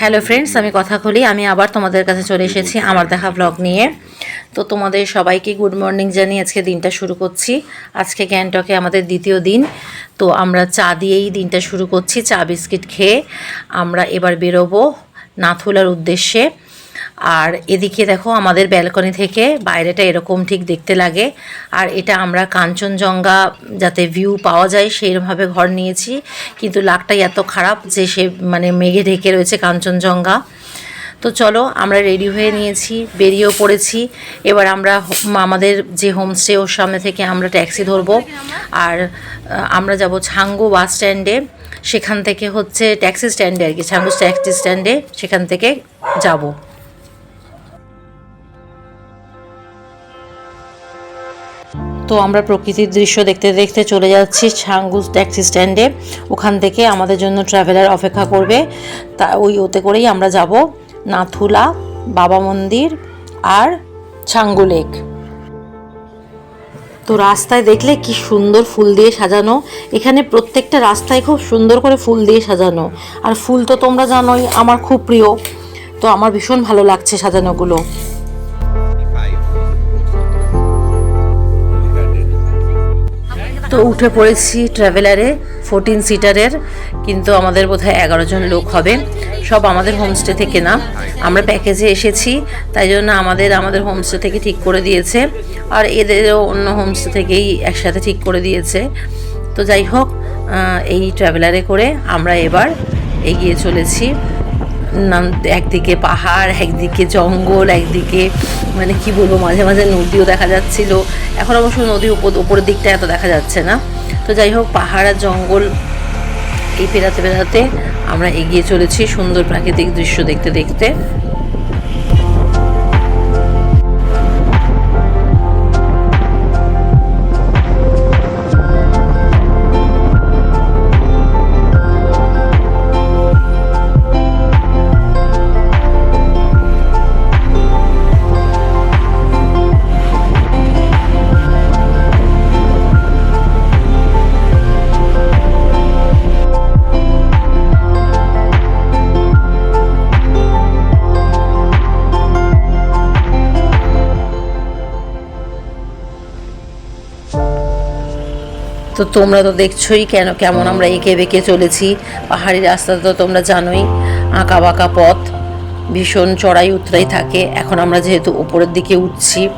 Hello friends আমি কথা খুলি আমি আবার তোমাদের কাছে চলে এসেছি আমার দেখা ব্লগ নিয়ে। তো তোমাদের সবাইকে গুড মর্নিং জানিয়ে আজকে দিনটা শুরু করছি। আজকে গ্যাংটকে আমাদের দ্বিতীয় দিন। তো আমরা চা দিয়েই দিনটা শুরু করছি, চা বিস্কিট খেয়ে। আমরা এবার বেরোবো নাথুলার উদ্দেশ্যে। আর এদিকে দেখো আমাদের ব্যালকনি থেকে বাইরেটা এরকম ঠিক দেখতে লাগে। আর এটা আমরা কাঞ্চনজঙ্ঘা যাতে ভিউ পাওয়া যায় সেইরকমভাবে ঘর নিয়েছি। কিন্তু লাকটাই এত খারাপ যে সে মানে মেঘে ঢেকে রয়েছে কাঞ্চনজঙ্ঘা। তো চলো আমরা রেডি হয়ে নিয়েছি, বেরিয়েও পড়েছি। এবার আমরা আমাদের যে হোমস্টে ওর সামনে থেকে আমরা ট্যাক্সি ধরবো। আর আমরা যাব ছাঙ্গু বাস স্ট্যান্ডে সেখান থেকে হচ্ছে ট্যাক্সি স্ট্যান্ডে আর কি, ছাঙ্গু ট্যাক্সি স্ট্যান্ডে সেখান থেকে যাব। তো আমরা প্রকৃতির দৃশ্য দেখতে দেখতে চলে যাচ্ছি ছাঙ্গুস ট্যাক্সি স্ট্যান্ডে। ওখান থেকে আমাদের জন্য ট্রাভেলার অপেক্ষা করবে। তা ওই ওতে করেই আমরা যাব। নাথুলা, বাবা মন্দির আর ছাঙ্গু লেক। তো রাস্তায় দেখলে কি সুন্দর ফুল দিয়ে সাজানো। এখানে প্রত্যেকটা রাস্তায় খুব সুন্দর করে ফুল দিয়ে সাজানো। আর ফুল তো তোমরা জানোই, আমার খুব প্রিয়। তো আমার ভীষণ ভালো লাগছে সাজানোগুলো। তো উঠে পড়েছি ট্রাভেলারে ফোরটিন সিটারের কিন্তু আমাদের বোধহয় এগারো জন লোক হবে। সব আমাদের হোমস্টে থেকে না। আমরা প্যাকেজে এসেছি, তাই জন্য আমাদের আমাদের হোমস্টে থেকে ঠিক করে দিয়েছে। আর এদেরও অন্য হোমস্টে থেকেই একসাথে ঠিক করে দিয়েছে। তো যাই হোক এই ট্রাভেলারে করে আমরা এবার এগিয়ে চলেছি। একদিকে পাহাড়, একদিকে জঙ্গল, একদিকে মানে কি বলব, মাঝে মাঝে নদীও দেখা যাচ্ছিল। এখন অবশ্য নদী উপর, উপরের দিকটা এত দেখা যাচ্ছে না। তো যাই হোক, পাহাড় আর জঙ্গল এই ফেরাতে পেরাতে আমরা এগিয়ে চলেছি সুন্দর প্রাকৃতিক দৃশ্য দেখতে দেখতে। তো তোমরা তো দেখছোই কেন কেমন আমরা এঁকে বেঁকে চলেছি। পাহাড়ি রাস্তা তো তোমরা জানোই আঁকা বাঁকা পথ ভীষণ চড়াই উতরাই থাকে। এখন আমরা যেহেতু উপরের দিকে উঠছি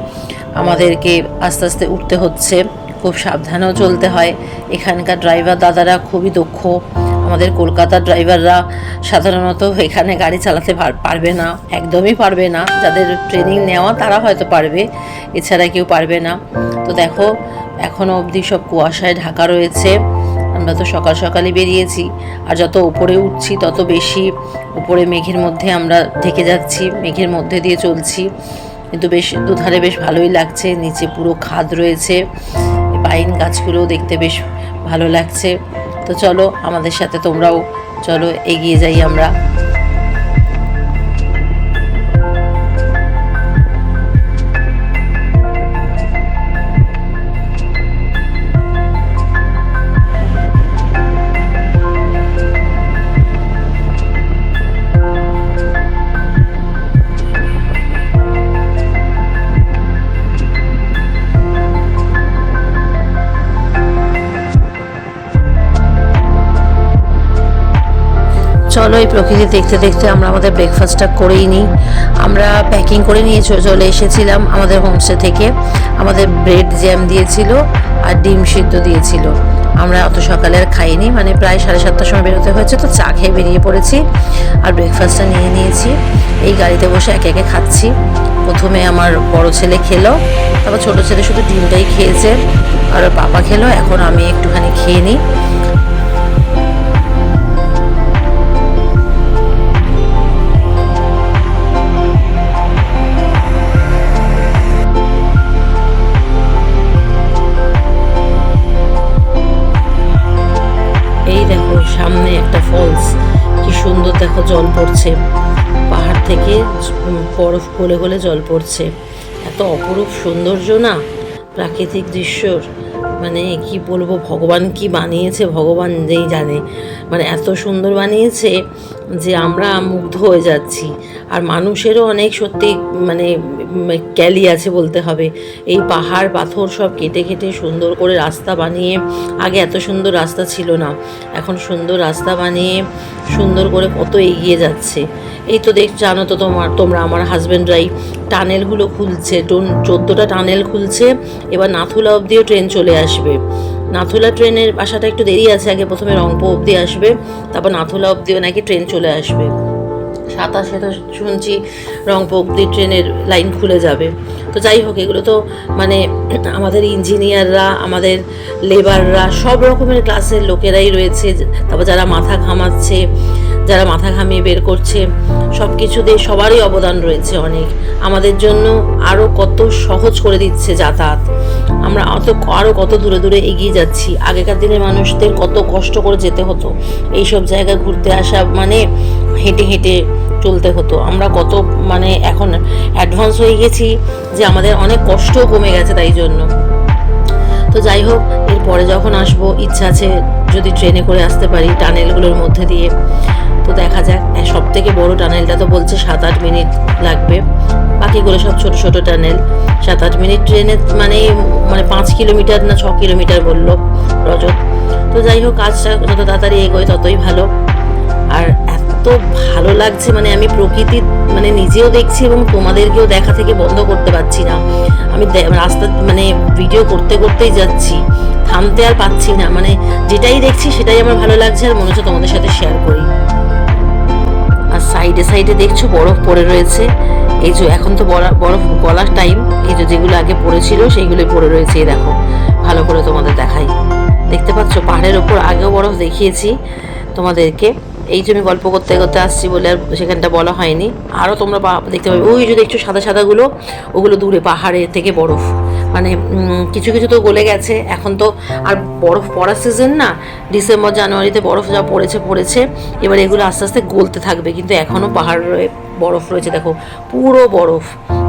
আমাদেরকে আস্তে আস্তে উঠতে হচ্ছে। খুব সাবধানেও চলতে হয়। এখানকার ড্রাইভার দাদারা খুবই দক্ষ। আমাদের কলকাতার ড্রাইভাররা সাধারণত এখানে গাড়ি চালাতে পার- পারবে না একদমই পারবে না। যাদের ট্রেনিং নেওয়া তারা হয়তো পারবে এছাড়া কেউ পারবে না। তো দেখো এখনও অবধি সব কুয়াশায় ঢাকা রয়েছে। আমরা তো সকাল সকালই বেরিয়েছি। আর যত উপরে উঠছি, তত বেশি উপরে মেঘের মধ্যে আমরা ঢেকে যাচ্ছি, মেঘের মধ্যে দিয়ে চলছি। কিন্তু বেশ, দুধারে বেশ ভালোই লাগছে। নিচে পুরো খাদ রয়েছে। পাইন গাছগুলোও দেখতে বেশ ভালো লাগছে। তো চলো, আমাদের সাথে তোমরাও চলো, এগিয়ে যাই আমরা। চলো এই প্রকৃতি দেখতে দেখতে আমরা আমাদের ব্রেকফাস্টটা করেই নিই। আমরা প্যাকিং করে নিয়ে চলে এসেছিলাম আমাদের হোমস্টে থেকে। আমাদের ব্রেড জ্যাম দিয়েছিল আর ডিম সিদ্ধ দিয়েছিল। আমরা অত সকালে আর খাইনি মানে প্রায় সাড়ে সাতটার সময় বেরোতে হয়েছে, তো চা খেয়ে বেরিয়ে পড়েছি আর ব্রেকফাস্টটা নিয়ে নিয়েছি। এই গাড়িতে বসে একে একে খাচ্ছি। প্রথমে আমার বড় ছেলে খেলো, তারপর ছোটো ছেলে শুধু ডিমটাই খেয়েছে। আর পাপা খেলো, এখন আমি একটুখানি খেয়ে নিই। গলে গলে জল পড়ছে। এত অপরূপ সৌন্দর্য না, প্রাকৃতিক দৃশ্যর। মানে কি বলব, ভগবান কি বানিয়েছে, ভগবান যেই জানে। মানে এত সুন্দর বানিয়েছে যে আমরা মুগ্ধ হয়ে যাচ্ছি। আর মানুষেরও অনেক সত্যি মানে ক্যালি আছে বলতে হবে। এই পাহাড়, পাথর সব কেটে কেটে সুন্দর করে রাস্তা বানিয়ে, আগে এত সুন্দর রাস্তা ছিল না। এখন সুন্দর রাস্তা বানিয়ে, সুন্দর করে কত এগিয়ে যাচ্ছে। এই তো দেখ, জানো তো তোমার, তোমরা আমার হাজব্যান্ডরাই টানেলগুলো খুলছে চোদ্দোটা টানেল খুলছে, এবার নাথুলা অবধিও ট্রেন চলে আসবে। নাথুলা ট্রেনের আসাটা একটু দেরি আছে, আগে প্রথমে রংপো অবধি আসবে, তারপর নাথুলা অবধিও নাকি ট্রেন চলে আসবে। সাতাশে তো শুনছি রংপো অবধি ট্রেনের লাইন খুলে যাবে। তো যাই হোক, এগুলো তো মানে আমাদের ইঞ্জিনিয়াররা, আমাদের লেবাররা, সব রকমের ক্লাসের লোকেরাই রয়েছে, তারপর যারা মাথা ঘামাচ্ছে যারা মাথা ঘামিয়ে বের করছে সব কিছুতে সবারই অবদান রয়েছে অনেক। আমাদের জন্য আরও কত সহজ করে দিচ্ছে যাতায়াত। আমরা অত আরও কত দূরে দূরে এগিয়ে যাচ্ছি। আগেকার দিনের মানুষদের কত কষ্ট করে যেতে হতো। এইসব জায়গায় ঘুরতে আসা মানে হেঁটে হেঁটে চলতে হতো। আমরা কত মানে এখন অ্যাডভান্স হয়ে গেছি যে আমাদের অনেক কষ্টও কমে গেছে তাই জন্য। তো যাই হোক, এরপরে যখন আসব, ইচ্ছা আছে যদি ট্রেনে করে আসতে পারি, টানেলগুলোর মধ্যে দিয়ে। তো দেখা যাক। সব থেকে বড় টানেলটা তো বলছে সাত আট মিনিট লাগবে। বাকিগুলো সব ছোট ছোট টানেল। সাত আট মিনিট ট্রেনে মানে মানে পাঁচ কিলোমিটার না ছ কিলোমিটার বলল রজত। তো যাই হোক, কাজটা যত তাড়াতাড়ি এগোয় ততই ভালো। আর এত ভালো লাগছে মানে আমি প্রকৃতির মানে নিজেও দেখছি এবং তোমাদেরকেও দেখা থেকে বন্ধ করতে পারছি না। আমি রাস্তা মানে ভিডিও করতে করতেই যাচ্ছি। থামতে আর পাচ্ছি না। মানে যেটাই দেখছি সেটাই আমার ভালো লাগছে, আর মনে হচ্ছে তোমাদের সাথে শেয়ার করি। সাইডে সাইডে দেখছ বরফ পড়ে রয়েছে। এই যে এখন তো বরা- বরফ গলার টাইম এই যে যেগুলো আগে পড়েছিল সেইগুলো পড়ে রয়েছে, এই দেখো। ভালো করে তোমাদের দেখাই। দেখতে পাচ্ছ, পাহাড়ের ওপর আগেও বরফ দেখিয়েছি তোমাদেরকে। এই যে আমি গল্প করতে করতে আসছি বলে আর সেখানটা বলা হয়নি। আরও তোমরা দেখতে পাবে। ওই যে দেখছ সাদা সাদাগুলো, ওগুলো দূরে পাহাড়ে থেকে বরফ। মানে কিছু কিছু তো গলে গেছে। এখন তো আর বরফ পড়ার সিজন না। ডিসেম্বর জানুয়ারিতে বরফ যা পড়েছে পড়েছে। এবার এগুলো আস্তে আস্তে গলতে থাকবে। কিন্তু এখনও পাহাড় বরফ রয়েছে, দেখো। পুরো বরফ।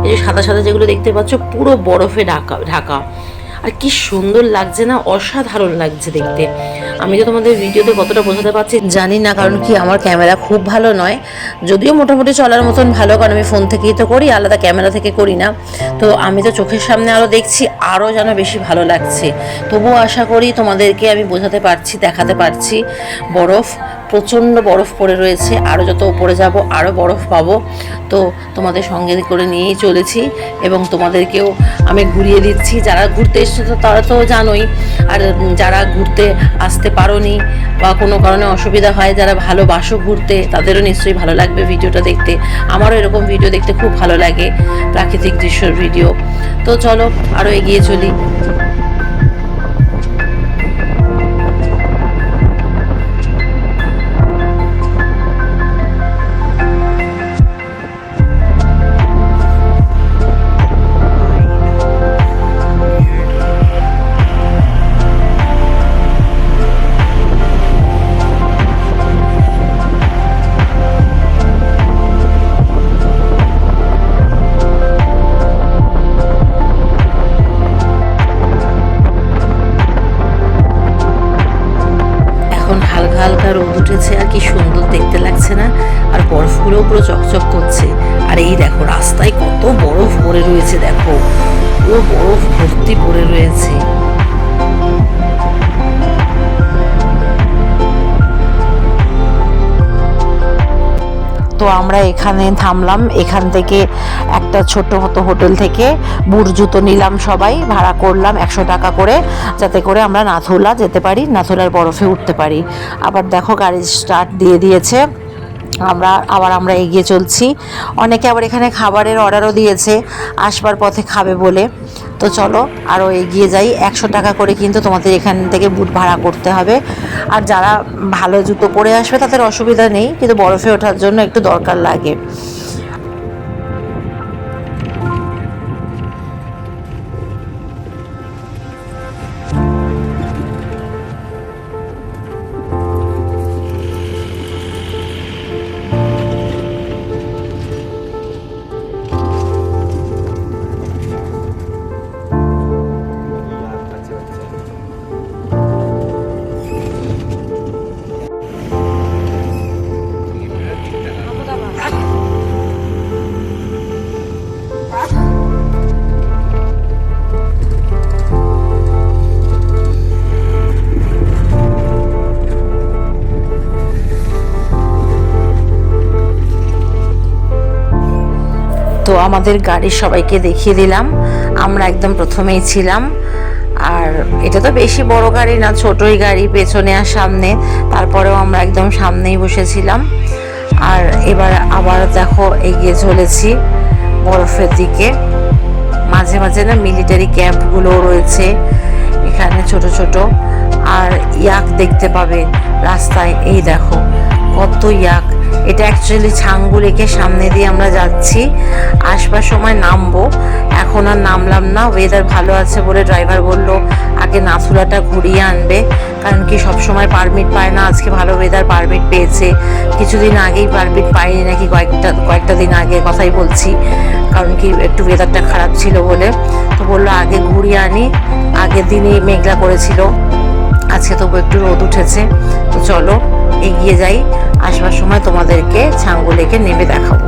এই যে সাদা সাদা যেগুলো দেখতে পাচ্ছ, পুরো বরফে ঢাকা ঢাকা। আর কি সুন্দর লাগছে না, অসাধারণ লাগছে দেখতে। আমি তো তোমাদের ভিডিওতে কতটা বোঝাতে পারছি জানি না, কারণ কি আমার ক্যামেরা খুব ভালো নয়। যদিও মোটামুটি চলার মতন ভালো, কারণ আমি ফোন থেকেই তো করি, আলাদা ক্যামেরা থেকে করি না। তো আমি তো চোখের সামনে আরও দেখছি আরও যেন বেশি ভালো লাগছে। তবুও আশা করি তোমাদেরকে আমি বোঝাতে পারছি, দেখাতে পারছি। বরফ প্রচণ্ড বরফ পড়ে রয়েছে। আরও যত উপরে যাব আরও বরফ পাবো। তো তোমাদের সঙ্গে করে নিয়েই চলেছি এবং তোমাদেরকেও আমি ঘুরিয়ে দিচ্ছি। যারা ঘুরতে এসছে তো তারা তো জানোই। আর যারা ঘুরতে আসতে পারোনি বা কোনো কারণে অসুবিধা হয়, যারা ভালোবাসো ঘুরতে, তাদেরও নিশ্চয়ই ভালো লাগবে ভিডিওটা দেখতে। আমারও এরকম ভিডিও দেখতে খুব ভালো লাগে, প্রাকৃতিক দৃশ্যর ভিডিও। তো চলো আরও এগিয়ে চলি। তো আমরা এখানে থামলাম। এখান থেকে একটা ছোট মতো হোটেল থেকে বুট জুতো নিলাম সবাই, ভাড়া করলাম একশো টাকা করে, যাতে করে আমরা নাথুলা যেতে পারি, নাথুলার বরফে উঠতে পারি। আবার দেখো গাড়ি স্টার্ট দিয়ে দিয়েছে। আমরা, আবার আমরা এগিয়ে চলছি। অনেকে আবার এখানে খাবারের অর্ডারও দিয়েছে। আসবার পথে খাবে বলে। তো চলো আরও এগিয়ে যাই। একশো টাকা করে কিন্তু তোমাদের এখান থেকে বুট ভাড়া করতে হবে। আর যারা ভালো জুতো পরে আসবে, তাদের অসুবিধা নেই, কিন্তু বরফে ওঠার জন্য একটু দরকার লাগে। তো আমাদের গাড়ির সবাইকে দেখিয়ে দিলাম। আমরা একদম প্রথমেই ছিলাম। আর এটা তো বেশি বড় গাড়ি না, ছোটই গাড়ি পেছনে আর সামনে। তারপরেও আমরা একদম সামনেই বসেছিলাম। আর এবার আবার দেখো, এগিয়ে চলেছি বরফের দিকে। মাঝে মাঝে না মিলিটারি ক্যাম্পগুলো রয়েছে, এখানে ছোট ছোট। আর ইয়াক দেখতে পাবে রাস্তায়, এই দেখো। কত ইয়াক। এটা অ্যাকচুয়ালি ছাঙ্গু রেখে সামনে দিয়ে আমরা যাচ্ছি। আসবার সময় নামবো। এখন আর নামলাম না। ওয়েদার ভালো আছে বলে ড্রাইভার বলল, আগে নাথুলাটা ঘুরিয়ে আনবে। কারণ কি, সবসময় পারমিট পায় না। আজকে ভালো ওয়েদার পারমিট পেয়েছে। কিছুদিন আগেই পারমিট পাইনি নাকি কয়েকটা কয়েকটা দিন আগে, কথাই বলছি। কারণ কি, একটু ওয়েদারটা খারাপ ছিল বলে। তো বলল, আগে ঘুরিয়ে আনি। আগের দিনই মেঘলা করেছিল। আজকে তবু একটু রোদ উঠেছে। তো চলো, এগিয়ে যাই। আসবার সময় তোমাদেরকে ছাঙ্গু লেকে নেমে দেখাবো।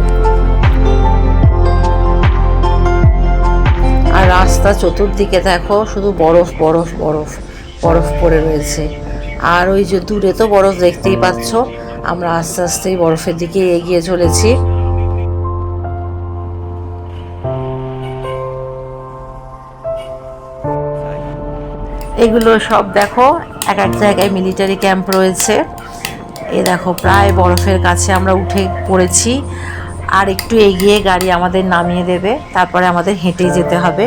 আর রাস্তা চতুর্দিকে দেখো, শুধু বরফ বরফ বরফ বরফ পড়ে রয়েছে। আর ওই যে দূরে তো বরফ দেখতেই পাচ্ছ, আমরা আস্তে আস্তেই বরফের দিকে এগিয়ে চলেছি। এগুলো সব দেখো এক এক জায়গায় মিলিটারি ক্যাম্প রয়েছে। এ দেখো, প্রায় বরফের কাছে আমরা উঠে পড়েছি। আর একটু এগিয়ে গাড়ি আমাদের নামিয়ে দেবে, তারপরে আমাদের হেঁটেই যেতে হবে।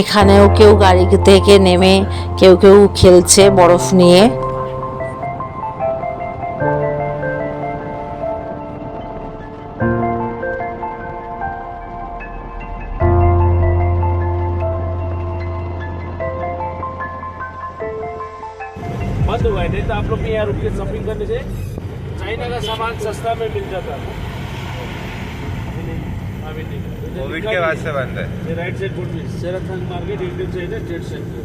এখানেও কেউ গাড়ি থেকে নেমে কেউ কেউ খেলছে বরফ নিয়ে। center is a dead center.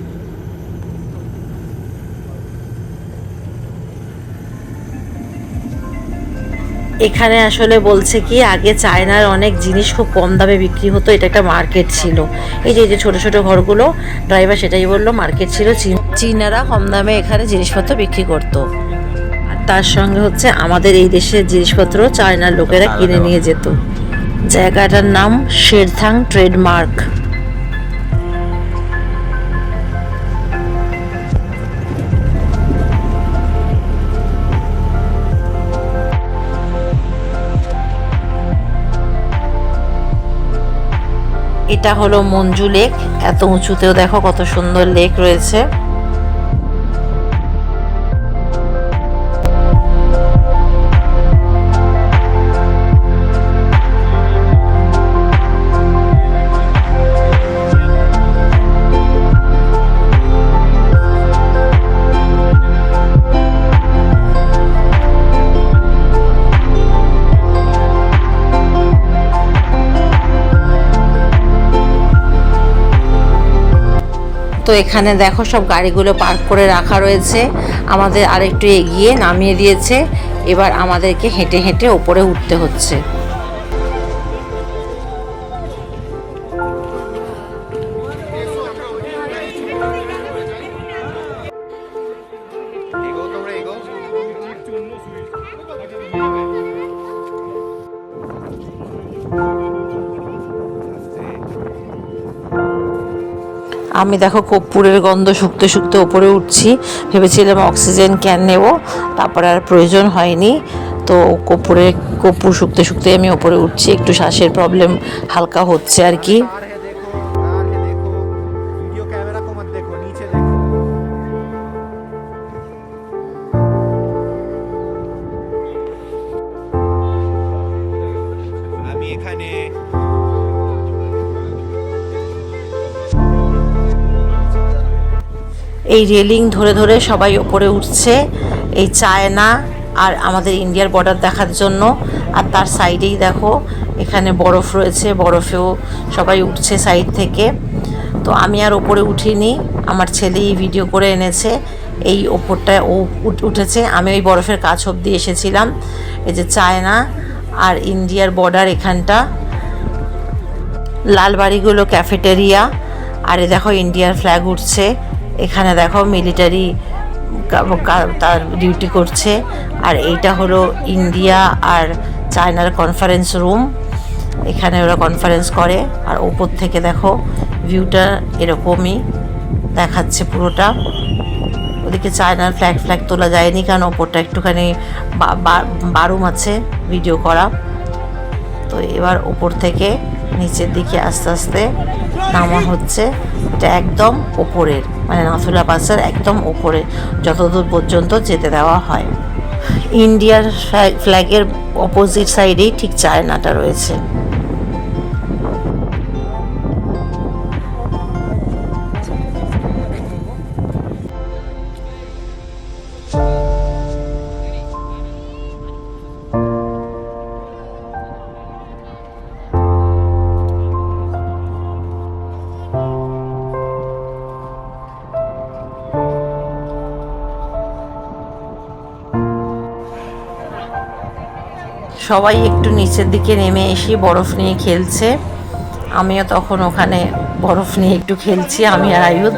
এখানে আসলে বলছে কি, আগে চায়নার অনেক জিনিস খুব কম দামে বিক্রি হতো, এটা একটা মার্কেট ছিল। এই যে এই যে ছোটো ছোটো ঘরগুলো ড্রাইভার সেটাই বলল মার্কেট ছিল চীনারা কম দামে এখানে জিনিসপত্র বিক্রি করতো। আর তার সঙ্গে হচ্ছে আমাদের এই দেশের জিনিসপত্র চায়নার লোকেরা কিনে নিয়ে যেত। জায়গাটার নাম শেরথাং ট্রেডমার্ক। এটা হলো মঞ্জু লেক। এত উঁচুতেও দেখো কত সুন্দর লেক রয়েছে। তো এখানে দেখো সব গাড়িগুলো পার্ক করে রাখা রয়েছে। আমাদের আরেকটু এগিয়ে নামিয়ে দিয়েছে। এবার আমাদেরকে হেঁটে হেঁটে ওপরে উঠতে হচ্ছে। আমি দেখো কর্পূরের গন্ধ শুকতে শুকতে ওপরে উঠছি। ভেবেছিলাম অক্সিজেন ক্যান নেব, তারপরে আর প্রয়োজন হয়নি। তো কর্পূরে কর্পূর শুকতে শুকতে আমি ওপরে উঠছি, একটু শ্বাসের প্রবলেম হালকা হচ্ছে আর কি। এই রেলিং ধরে ধরে সবাই ওপরে উঠছে, এই চায়না আর আমাদের ইন্ডিয়ার বর্ডার দেখার জন্য। আর তার সাইডেই দেখো, এখানে বরফ রয়েছে, বরফেও সবাই উঠছে সাইড থেকে। তো আমি আর ওপরে উঠিনি, আমার ছেলেই ভিডিও করে এনেছে, এই ওপরটায় ও উঠ- উঠেছে। আমি ওই বরফের কাছ অব্দি এসেছিলাম, এই যে চায়না আর ইন্ডিয়ার বর্ডার এখানটা। লাল বাড়িগুলো ক্যাফেটেরিয়া আর এ দেখো ইন্ডিয়ার ফ্ল্যাগ উঠছে। এখানে দেখো মিলিটারি তার ডিউটি করছে। আর এইটা হলো ইন্ডিয়া আর চায়নার কনফারেন্স রুম এখানে ওরা কনফারেন্স করে। আর ওপর থেকে দেখো ভিউটা এরকমই দেখাচ্ছে পুরোটা। ওদিকে চায়নার ফ্ল্যাগ ফ্ল্যাগ তোলা যায়নি কারণ ওপরটা একটুখানি বারুম আছে ভিডিও করা। তো এবার ওপর থেকে নিচের দিকে আস্তে আস্তে নামা হচ্ছে এটা একদম ওপরের মানে নাথুলা পাসের একদম ওপরে, যতদূর পর্যন্ত যেতে দেওয়া হয়। ইন্ডিয়ার ফ্ল্যাগ- ফ্ল্যাগের অপোজিট সাইডেই ঠিক চায়নাটা রয়েছে। সবাই একটু নিচের দিকে নেমে এসে বরফ নিয়ে খেলছে। আমিও তখন ওখানে বরফ নিয়ে একটু খেলছি, আমি আর আয়ুধ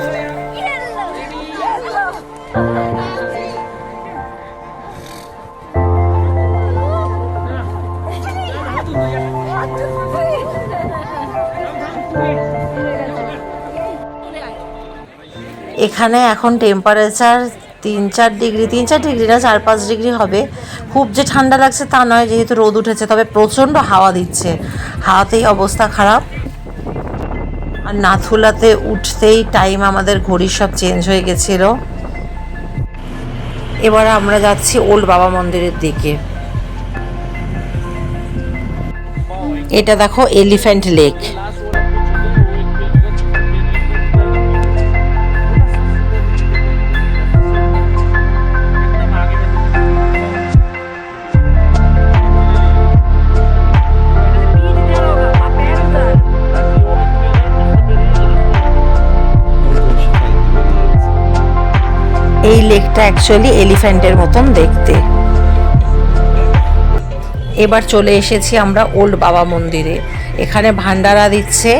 এখানে এখন টেম্পারেচার তিন চার ডিগ্রি তিন চার ডিগ্রি না, চার পাঁচ ডিগ্রি হবে। খুব যে ঠান্ডা লাগছে তা নয়, যেহেতু রোদ উঠেছে, তবে প্রচণ্ড হাওয়া দিচ্ছে। হাওয়াতেই অবস্থা খারাপ। আর নাথুলাতে উঠতেই টাইম আমাদের ঘড়ির সব চেঞ্জ হয়ে গেছিল। এবার আমরা যাচ্ছি ওল্ড বাবা মন্দিরের দিকে। এটা দেখো এলিফ্যান্ট লেক এই লেকটা অ্যাকচুয়ালি এলিফ্যান্টের মতন দেখতে। এবার চলে এসেছি আমরা ওল্ড বাবা মন্দিরে। এখানে ভান্ডারা দিচ্ছে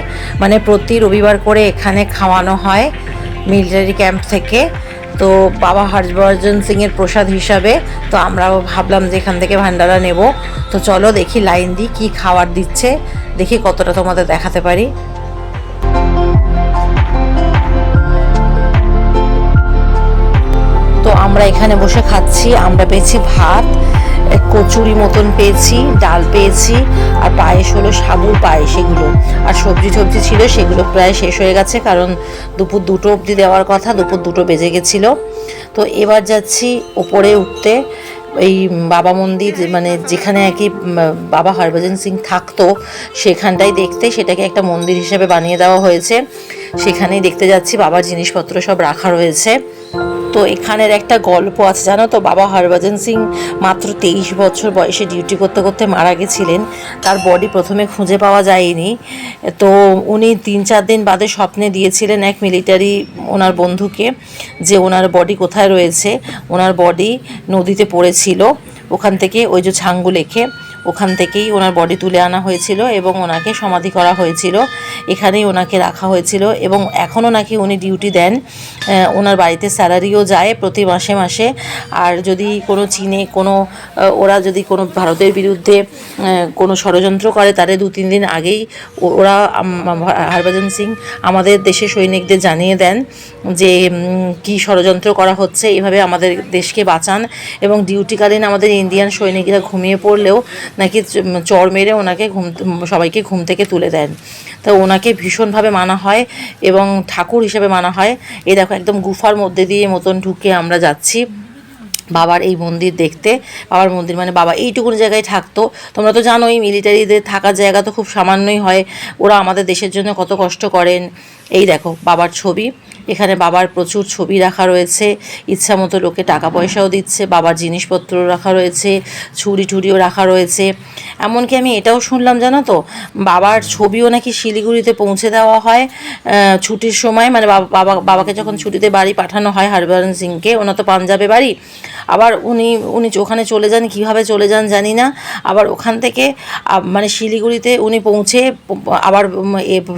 মানে প্রতি রবিবার করে এখানে খাওয়ানো হয় মিলিটারি ক্যাম্প থেকে। তো বাবা হর্ষবর্ধন সিংয়ের প্রসাদ হিসাবে, তো আমরাও ভাবলাম যে এখান থেকে ভান্ডারা নেব। তো চলো দেখি লাইন দিই কী খাবার দিচ্ছে, দেখি কতটা তোমাদের দেখাতে পারি। আমরা এখানে বসে খাচ্ছি, আমরা পেয়েছি ভাত কচুরি মতন পেয়েছি, ডাল পেয়েছি, আর পায়েস হলো সাবুর পায়েস এগুলো। আর সবজি টবজি ছিল সেগুলো প্রায় শেষ হয়ে গেছে, কারণ দুপুর দুটো অবধি দেওয়ার কথা, দুপুর দুটো বেজে গেছিল। তো এবার যাচ্ছি ওপরে উঠতে, এই বাবা মন্দির মানে যেখানে আর কি বাবা হরভজন সিং থাকতো, সেখানটাই দেখতে, সেটাকে একটা মন্দির হিসেবে বানিয়ে দেওয়া হয়েছে। সেখানেই দেখতে যাচ্ছি, বাবার জিনিসপত্র সব রাখা রয়েছে। তো এখানের একটা গল্প আছে, জানো তো? বাবা হরভজন সিং মাত্র তেইশ বছর বয়সে ডিউটি করতে করতে মারা গেছিলেন। তার বডি প্রথমে খুঁজে পাওয়া যায়নি। তো উনি তিন চার দিন বাদে স্বপ্নে দিয়েছিলেন এক মিলিটারি ওনার বন্ধুকে যে ওনার বডি কোথায় রয়েছে। ওনার বডি নদীতে পড়েছিল। ওখান থেকে ওই যে ছাঙ্গু লেখে ওখান থেকেই ওনার বডি তুলে আনা হয়েছিল এবং ওনাকে সমাধি করা হয়েছিল। এখানেই ওনাকে রাখা হয়েছিল এবং এখনও নাকি উনি ডিউটি দেন। ওনার বাড়িতে স্যালারিও যায় প্রতি মাসে মাসে। আর যদি কোনো চীনে কোনো ওরা যদি কোনো ভারতের বিরুদ্ধে কোনো ষড়যন্ত্র করে তারে দু তিন দিন আগেই ওরা হরভজন সিং আমাদের দেশের সৈনিকদের জানিয়ে দেন যে কি ষড়যন্ত্র করা হচ্ছে, এভাবে আমাদের দেশকে বাঁচান। এবং ডিউটিকালীন আমাদের ইন্ডিয়ান সৈনিকরা ঘুমিয়ে পড়লেও নাকি চ- চড় মেরে ওনাকে ঘুম সবাইকে ঘুম থেকে তুলে দেন। তো ওনাকে ভীষণভাবে মানা হয় এবং ঠাকুর হিসেবে মানা হয়। এই দেখো, একদম গুফার মধ্যে দিয়ে মতন ঢুকে আমরা যাচ্ছি বাবার এই মন্দির দেখতে। বাবার মন্দির মানে বাবা এইটুকুন জায়গায় থাকতো। তোমরা তো জানোই মিলিটারিদের থাকার জায়গা তো খুব সামান্যই হয়। ওরা আমাদের দেশের জন্য কত কষ্ট করেন। এই দেখো, বাবার ছবি। এখানে বাবার প্রচুর ছবি রাখা রয়েছে। ইচ্ছা মতো লোকে টাকা পয়সাও দিচ্ছে, বাবার জিনিসপত্র রাখা রয়েছে ছুরি টুরিও রাখা রয়েছে। এমনকি আমি এটাও শুনলাম, জানো তো, বাবার ছবিও নাকি শিলিগুড়িতে পৌঁছে দেওয়া হয় ছুটির সময়। মানে বাবা, বাবা- বাবাকে যখন ছুটিতে বাড়ি পাঠানো হয় হরভজন সিংকে ওনার তো পাঞ্জাবে বাড়ি। আবার উনি উনি ওখানে চলে যান, কীভাবে চলে যান জানি না। আবার ওখান থেকে মানে শিলিগুড়িতে উনি পৌঁছে, আবার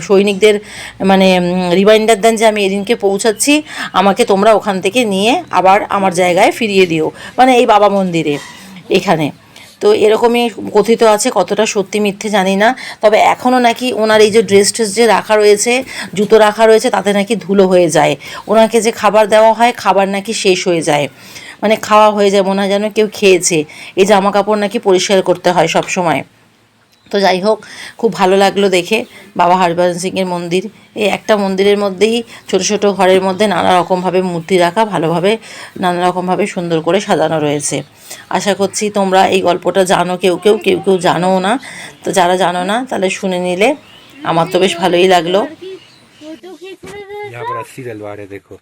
সৈনিকদের মানে রিমাইন্ডার দেন যে আমি এদিনকে পৌঁছাচ্ছি, আমাকে তোমরা ওখান থেকে নিয়ে আবার আমার জায়গায় ফিরিয়ে দিও। মানে এই বাবা মন্দিরে, এখানে। তো এরকমই কথিত আছে, কতটা সত্যি মিথ্যে জানি না। তবে এখনও নাকি ওনার এই যে ড্রেস ট্রেস যে রাখা রয়েছে, জুতো রাখা রয়েছে, তাতে নাকি ধুলো হয়ে যায়। ওনাকে যে খাবার দেওয়া হয়, খাবার নাকি শেষ হয়ে যায়। মানে খাওয়া হয়ে যায়, মনে হয় যেন কেউ খেয়েছে। এই জামা কাপড় নাকি পরিষ্কার করতে হয় সব সময় তো যাই হোক খুব ভালো লাগল দেখে বাবা হরভজন সিংয়ের মন্দির। এই একটা মন্দিরের মধ্যেই ছোটো ছোটো ঘরের মধ্যে নানা রকমভাবে মূর্তি রাখা ভালোভাবে নানা রকমভাবে সুন্দর করে সাজানো রয়েছে। আশা করছি তোমরা এই গল্পটা জানো কেউ কেউ কেউ কেউ জানো না। তো যারা জানো না তাহলে শুনে নিলে আমার তো বেশ ভালোই লাগল। দেখো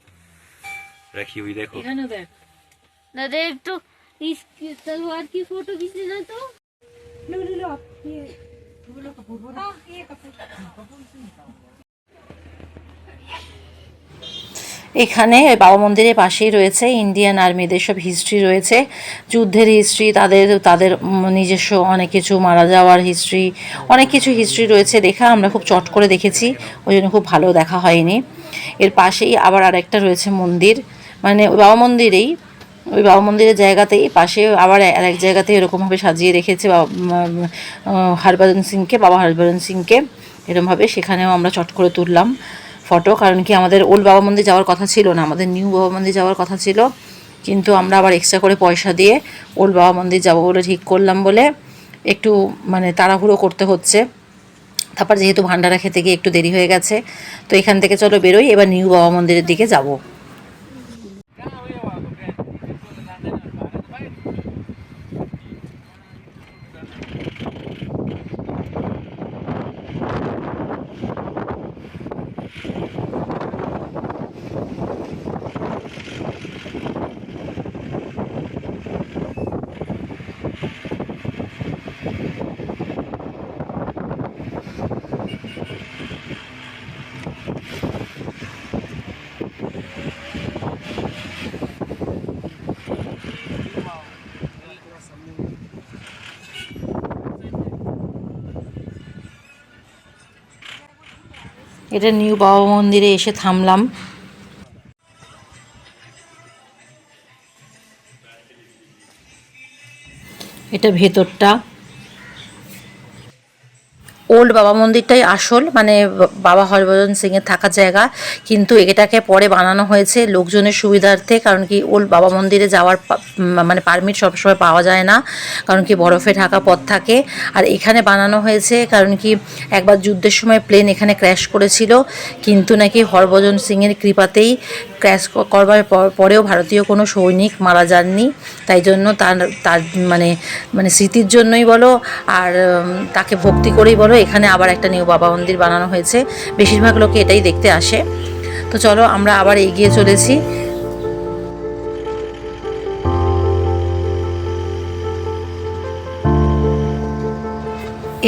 এখানে বাবা মন্দিরের পাশেই রয়েছে ইন্ডিয়ান আর্মিদের সব হিস্ট্রি রয়েছে। যুদ্ধের হিস্ট্রি তাদের তাদের নিজস্ব অনেক কিছু, মারা যাওয়ার হিস্ট্রি অনেক কিছু হিস্ট্রি রয়েছে দেখা আমরা খুব চট করে দেখেছি, ওই জন্য খুব ভালো দেখা হয়নি। এর পাশেই আবার আরেকটা রয়েছে মন্দির মানে বাবা মন্দিরেই ওই বাবা মন্দিরের জায়গাতেই, পাশে আবার এক জায়গাতে এরকমভাবে সাজিয়ে রেখেছে হরভজন সিংকে, বাবা হরভজন সিংকে। এরকমভাবে সেখানেও আমরা চট করে তুললাম ফটো, কারণ কি আমাদের ওল্ড বাবা মন্দির যাওয়ার কথা ছিল না, আমাদের নিউ বাবা মন্দির যাওয়ার কথা ছিল। কিন্তু আমরা আবার এক্সট্রা করে পয়সা দিয়ে ওল্ড বাবা মন্দির যাব বলে ঠিক করলাম বলে একটু মানে তাড়াহুড়ো করতে হচ্ছে। তারপর যেহেতু ভান্ডারা খেতে গিয়ে একটু দেরি হয়ে গেছে, তো এখান থেকে চলো বেরোই, এবার নিউ বাবা মন্দিরের দিকে যাব। এটা নিউ বাবা মন্দিরে এসে থামলাম। এটা ভেতরটা। ওল্ড বাবা মন্দিরটাই আসল মানে বাবা হরভজন সিংয়ের থাকার জায়গা। কিন্তু এটাকে পরে বানানো হয়েছে লোকজনের সুবিধার্থে, কারণ কি ওল্ড বাবা মন্দিরে যাওয়ার মানে পারমিট সবসময় পাওয়া যায় না, কারণ কি বরফে ঢাকা পথ থাকে। আর এখানে বানানো হয়েছে, কারণ কি একবার যুদ্ধের সময় প্লেন এখানে ক্র্যাশ করেছিল, কিন্তু নাকি হরভজন সিংয়ের কৃপাতেই ক্র্যাশ করবার পর- পরেও ভারতীয় কোনো সৈনিক মারা যাননি। তাই জন্য তার তার মানে মানে স্মৃতির জন্যই বলো, আর তাকে ভক্তি করেই বলো, এখানে আবার একটা নিউ বাবা মন্দির বানানো হয়েছে। বেশিরভাগ লোকে এটাই দেখতে আসে। তো চলো, আমরা আবার এগিয়ে চলেছি।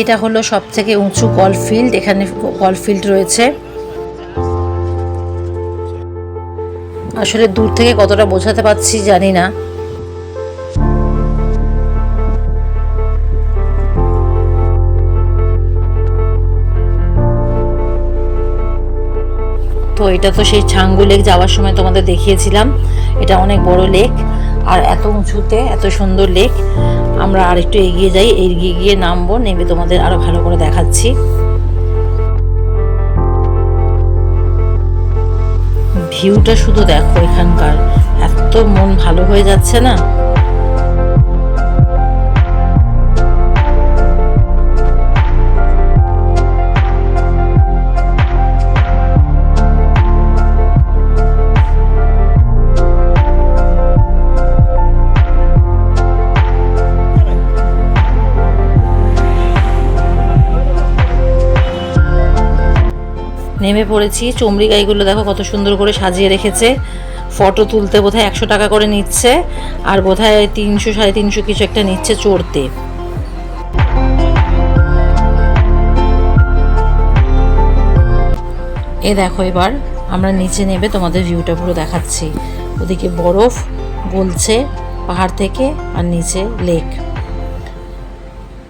এটা হলো সব থেকে উঁচু কল ফিল্ড এখানে গলফ ফিল্ড রয়েছে। আসলে দূর থেকে কতটা বোঝাতে পারছি জানি না। তো এটা তো সেই ছাঙ্গু লেক যাওয়ার সময় তোমাদের দেখিয়েছিলাম। এটা অনেক বড় লেক, আর এত উঁচুতে এত সুন্দর লেক। আমরা আর একটু এগিয়ে যাই, এগিয়ে গিয়ে নামবো, নেমে তোমাদের আরও ভালো করে দেখাচ্ছি। ভিউটা শুধু দেখো এখানকার, এত মন ভালো হয়ে যাচ্ছে না? নেমে পড়েছি। চমড়ি গাইগুলো দেখো কত সুন্দর করে সাজিয়ে রেখেছে। ফটো তুলতে বোধহয় একশো টাকা করে নিচ্ছে। আর বোধহয় তিনশো, সাড়ে তিনশো কিছু একটা নিচ্ছে চড়তে। এ দেখো এবার আমরা নিচে নেবে তোমাদের ভিউটা পুরো দেখাচ্ছি। ওদিকে বরফ গলছে পাহাড় থেকে আর নিচে লেক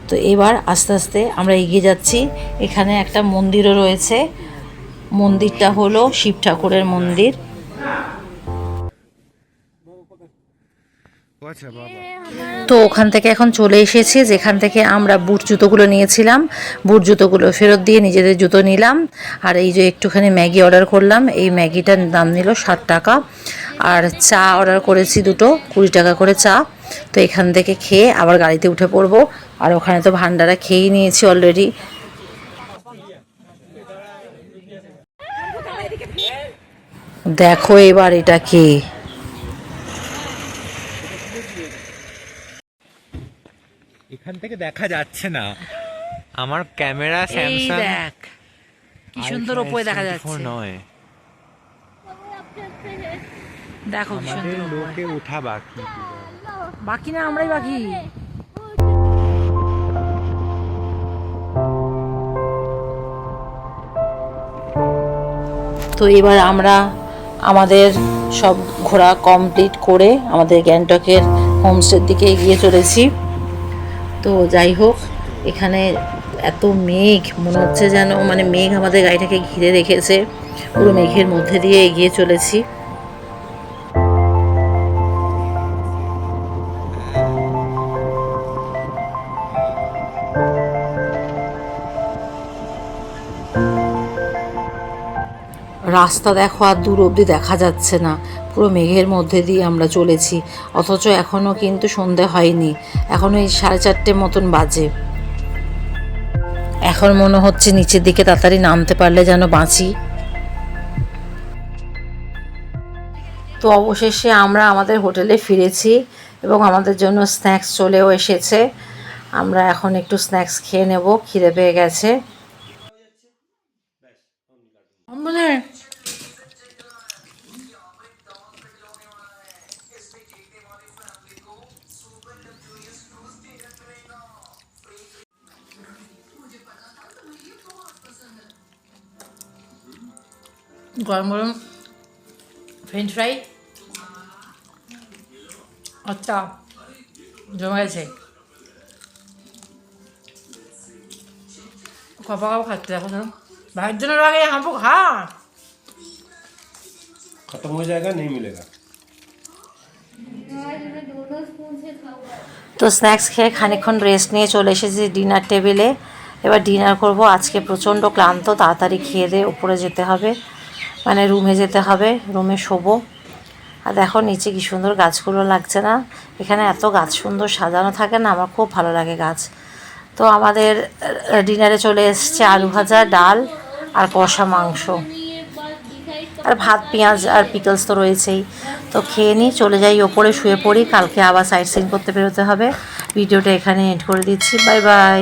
তো এবার আস্তে আস্তে আমরা এগিয়ে যাচ্ছি। এখানে একটা মন্দিরও রয়েছে। মন্দিরটা হলো শিব ঠাকুরের মন্দির। তো ওখান থেকে এখন চলে এসেছি, যেখান থেকে আমরা বুট জুতোগুলো নিয়েছিলাম। বুট জুতোগুলো ফেরত দিয়ে নিজেদের জুতো নিলাম। আর এই যে একটুখানি ম্যাগি অর্ডার করলাম, এই ম্যাগিটার দাম নিল ষাট টাকা। আর চা অর্ডার করেছি দুটো, কুড়ি টাকা করে চা। তো এখান থেকে খেয়ে আবার গাড়িতে উঠে পড়ব। আর ওখানে তো ভান্ডারা খেয়েই নিয়েছি অলরেডি দেখো এবার এটা কে। এখান থেকে দেখা যাচ্ছে না। আমার ক্যামেরা স্যামসাং দেখ কি সুন্দর ওপরে দেখা যাচ্ছে। নয়। দেখো কি সুন্দর লোকে ওঠা বাকি। বাকি না আমরাই বাকি। তো এবার আমরা আমাদের সব ঘোরা কমপ্লিট করে আমাদের গ্যাংটকের হোমস্টের দিকে এগিয়ে চলেছি। তো যাই হোক, এখানে এত মেঘ, মনে হচ্ছে যেন মানে মেঘ আমাদের গাড়িটাকে ঘিরে রেখেছে। পুরো মেঘের মধ্যে দিয়ে এগিয়ে চলেছি। রাস্তা দেখো আর দূর অবধি দেখা যাচ্ছে না। পুরো মেঘের মধ্যে দিয়ে আমরা চলেছি। অথচ এখনও কিন্তু সন্ধে হয়নি। এখনও এই সাড়ে চারটে মতন বাজে। এখন মনে হচ্ছে নিচের দিকে তাড়াতাড়ি নামতে পারলে যেন বাঁচি। তো অবশেষে আমরা আমাদের হোটেলে ফিরেছি এবং আমাদের জন্য স্ন্যাক্স চলেও এসেছে। আমরা এখন একটু স্ন্যাক্স খেয়ে নেব, খিদে পেয়ে গেছে। গরম গরম ফ্রেঞ্চ ফ্রাই আচ্ছা জমে গেছে কপা কাপ খাচ্ছে দেখো তো ভাইয়ের জন্য আগে হাঁপু খা खत्म हो जाएगा नहीं मिलेगा दोनों स्पून से खाऊंगा তো স্ন্যাক্স খেয়ে খানিকক্ষণ রেস্ট নিয়ে চলে এসেছি ডিনার টেবিলে এবার ডিনার করব আজকে প্রচণ্ড ক্লান্ত তাড়াতাড়ি খেয়ে দিয়ে উপরে যেতে হবে মানে রুমে যেতে হবে, রুমে শোবো। আর দেখো নিচে কি সুন্দর গাছগুলো লাগছে না। এখানে এত গাছ সুন্দর সাজানো থাকে না, আমার খুব ভালো লাগে গাছ। তো আমাদের ডিনারে চলে এসছে আলু ভাজা, ডাল আর কষা মাংস। আর ভাত, পেঁয়াজ আর পিকলস তো রয়েছেই। তো খেয়ে নিই, চলে যাই, ওপরে শুয়ে পড়ি। কালকে আবার সাইট সিন করতে বেরোতে হবে। ভিডিওটা এখানে এড করে দিচ্ছি। Bye bye